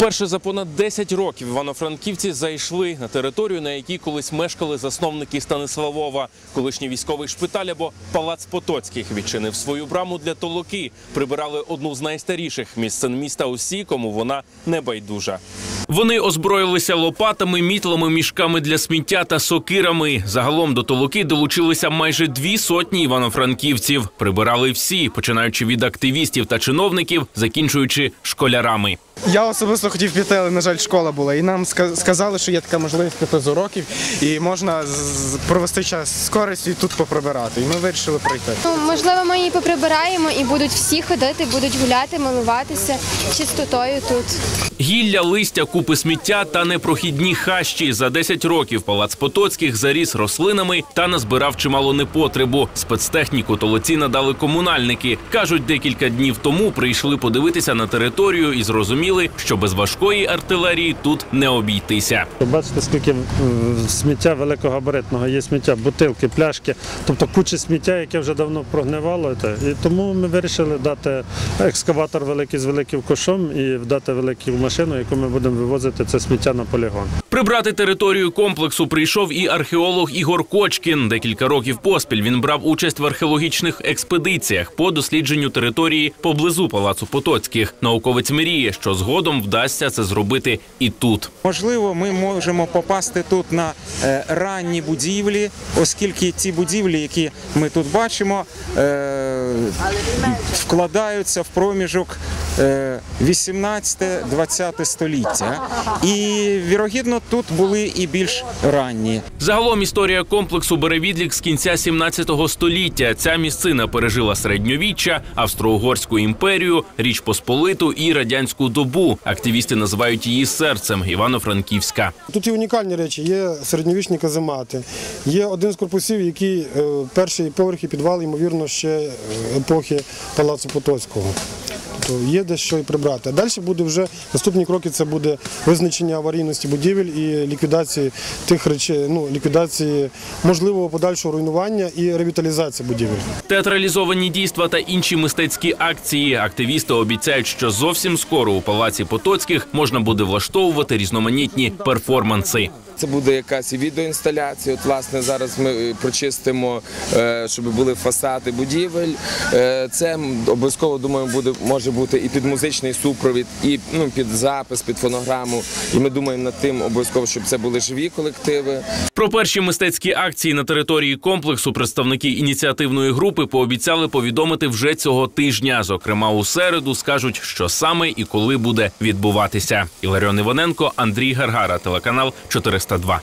Вперше за понад 10 років івано-франківці зайшли на територію, на якій колись мешкали засновники Станиславова. Колишній військовий шпиталь або палац Потоцьких відчинив свою браму для толоки. Прибирали одну з найстаріших місцин міста усі, кому вона не байдужа. Вони озброїлися лопатами, мітлами, мішками для сміття та сокирами. Загалом до толоки долучилися майже дві сотні івано-франківців. Прибирали всі, починаючи від активістів та чиновників, закінчуючи школярами. Я особисто хотів піти, але на жаль, школа була. І нам сказали, що є така можливість піти з уроків, і можна провести час з користю і тут поприбирати. І ми вирішили прийти. Ну, можливо, ми її поприбираємо і будуть всі ходити, будуть гуляти, милуватися чистотою тут. Гілля, листя, купи сміття та непрохідні хащі. За 10 років палац Потоцьких заріс рослинами та назбирав чимало непотребу. Спецтехніку толоці надали комунальники. Кажуть, декілька днів тому прийшли подивитися на територію і зрозуміли, що без важкої артилерії тут не обійтися. Бачите, скільки сміття великогабаритного є сміття, бутилки, пляшки, тобто куча сміття, яке вже давно прогнивало. І тому ми вирішили дати екскаватор великий з великим кошом і дати велику машину, яку ми будемо вивозити це сміття на полігон. Прибрати територію комплексу прийшов і археолог Ігор Кочкін. Декілька років поспіль він брав участь в археологічних експедиціях по дослідженню території поблизу палацу Потоцьких. Науковець мріє, що згодом вдасться це зробити і тут. Можливо, ми можемо попасти тут на е, ранні будівлі, оскільки ті будівлі, які ми тут бачимо, е, вкладаються в проміжок 18-20 століття. І вірогідно тут були і більш ранні. Загалом історія комплексу бере відлік з кінця 17 століття. Ця місцина пережила середньовіччя, Австро-Угорську імперію, Річ Посполиту і радянську добу. Активісти називають її серцем Івано-Франківська. Тут є унікальні речі, є середньовічні каземати, є один з корпусів, який е, перший поверх і підвал, ймовірно, ще е, епохи Палацу Потоцького. Є де що і прибрати. А далі буде вже наступні кроки це буде визначення аварійності будівель і ліквідації тих речей, ну ліквідації можливого подальшого руйнування і ревіталізації будівель. Театралізовані дійства та інші мистецькі акції. Активісти обіцяють, що зовсім скоро у палаці Потоцьких можна буде влаштовувати різноманітні перформанси. Це буде якась і відеоінсталяція. От, власне, зараз ми е, прочистимо, е, щоб були фасади будівель. Е, Це обов'язково думаю, буде може бути і під музичний супровід, і ну під запис, під фонограму. І ми думаємо над тим обов'язково, щоб це були живі колективи. Про перші мистецькі акції на території комплексу представники ініціативної групи пообіцяли повідомити вже цього тижня. Зокрема, у середу скажуть, що саме і коли буде відбуватися. Іларіон Іваненко, Андрій Гаргара, телеканал 402.